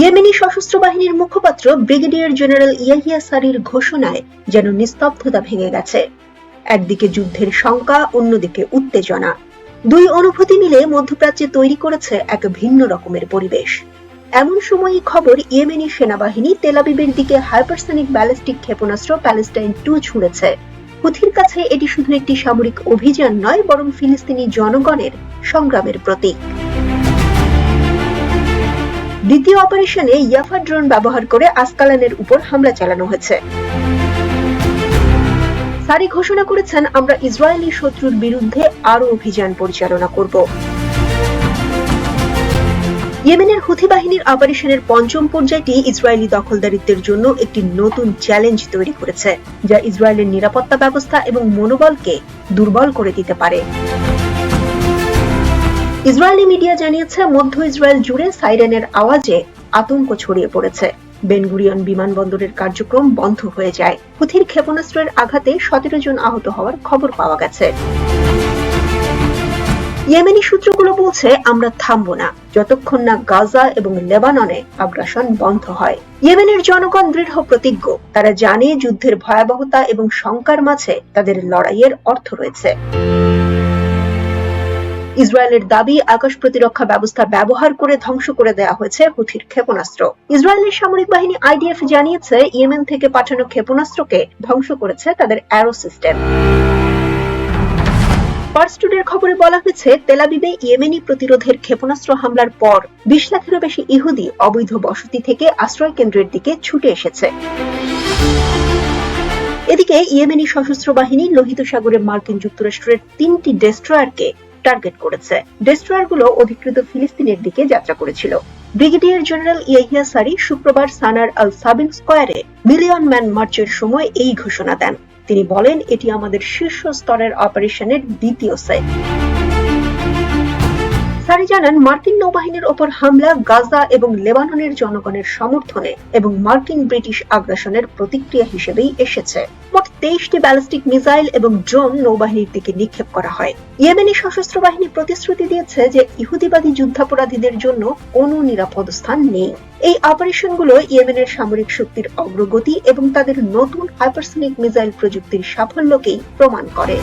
Yemeni সশস্ত্র বাহিনীর মুখপাত্র ব্রিগেডিয়ার জেনারেল ইয়াহিয়া সারির ঘোষণায় যেন নিস্তব্ধতা ভেঙে গেছে। একদিকে যুদ্ধের শঙ্কা, অন্যদিকে উত্তেজনা। দুই অনুভূতি মিলে মধ্যপ্রাচ্যে তৈরি করেছে এক ভিন্ন রকমের পরিবেশ। এমন সময়ই খবর, ইয়েমেনি সেনাবাহিনী তেলাবিবের দিকে হাইপারসনিক ব্যালিস্টিক ক্ষেপণাস্ত্র প্যালেস্টাইন টু ছুঁড়েছে। হুথির কাছে এটি শুধু একটি সামরিক অভিযান নয়, বরং ফিলিস্তিনি জনগণের সংগ্রামের প্রতীক। দ্বিতীয় অপারেশনে ইয়াফা ড্রোন ব্যবহার করে আসকালানের উপর হামলা চালানো হয়েছে। সারি ঘোষণা করেছেন, আমরা ইসরায়েলি শত্রুর বিরুদ্ধে আরও অভিযান পরিচালনা করব। ইয়েমেনের হুথি বাহিনীর অপারেশনের পঞ্চম পর্যায়টি ইসরায়েলি দখলদারিত্বের জন্য একটি নতুন চ্যালেঞ্জ তৈরি করেছে, যা ইসরায়েলের নিরাপত্তা ব্যবস্থা এবং মনোবলকে দুর্বল করে দিতে পারে। ইসরায়েলি মিডিয়া জানিয়েছে, মধ্য ইসরায়েল জুড়ে সাইরেনের আওয়াজে আতঙ্ক ছড়িয়ে পড়েছে। বেনগুরিয়ন বিমানবন্দরের কার্যক্রম বন্ধ হয়ে যায়। হুথির ক্ষেপণাস্ত্রের আঘাতে সতেরো জন আহত হওয়ার খবর পাওয়া গেছে। ইয়েমেনি সূত্রগুলো বলছে, আমরা থামবো না। যতক্ষণ না গাজা এবং লেবাননে আগ্রাসন বন্ধ হয়। ইয়েমেনের জনগণ দৃঢ় প্রতিজ্ঞ। তারা জানে যুদ্ধের ভয়াবহতা এবং শঙ্কার মাঝে তাদের লড়াইয়ের অর্থ রয়েছে। ইসরায়েলের দাবি, আকাশ প্রতিরক্ষা ব্যবস্থা ব্যবহার করে ধ্বংস করে দেওয়া হয়েছে হুথির ক্ষেপণাস্ত্র। ইসরায়েলের সামরিক বাহিনী আইডিএফ জানিয়েছে, ইয়েমেন থেকে পাঠানো ক্ষেপণাস্ত্রকে ধ্বংস করেছে তাদের অ্যারো সিস্টেম। পার্সটুডের খবরে বলা হয়েছে তেলাবিবে ইয়েমেনি প্রতিরোধের ক্ষেপণাস্ত্র হামলার পর বিশ লাখেরও বেশি ইহুদি অবৈধ বসতি থেকে আশ্রয় কেন্দ্রের দিকে ছুটে এসেছে। এদিকে ইয়েমেনি সশস্ত্র বাহিনী লোহিত সাগরে মার্কিন যুক্তরাষ্ট্রের তিনটি ডেস্ট্রয়ারকে টার্গেট করেছে। ডেস্ট্রয়ারগুলো অধিকৃত ফিলিস্তিনের দিকে যাত্রা করেছিল। ব্রিগেডিয়ার জেনারেল ইয়াহিয়া সারি শুক্রবার সানার আল সাবিন স্কোয়ারে মিলিয়ন ম্যান মার্চের সময় এই ঘোষণা দেন। তিনি বলেন, এটি আমাদের শীর্ষ স্তরের অপারেশনের দ্বিতীয় সেট। সারি জানান, মার্কিন নৌবাহিনীর ওপর হামলা গাজা এবং লেবাননের জনগণের সমর্থনে এবং মার্কিন ব্রিটিশ আগ্রাসনের প্রতিক্রিয়া হিসেবেই এসেছে। মোট তেইশটি ব্যালিস্টিক মিসাইল এবং ড্রোন নৌবাহিনীর দিকে নিক্ষেপ করা হয়। ইয়েমেনি সশস্ত্র বাহিনী প্রতিশ্রুতি দিয়েছে যে ইহুদিবাদী যুদ্ধাপরাধীদের জন্য কোনো নিরাপদ স্থান নেই। এই অপারেশনগুলো ইয়েমেনের সামরিক শক্তির অগ্রগতি এবং তাদের নতুন হাইপারসনিক মিসাইল প্রযুক্তির সাফল্যকেই প্রমাণ করে।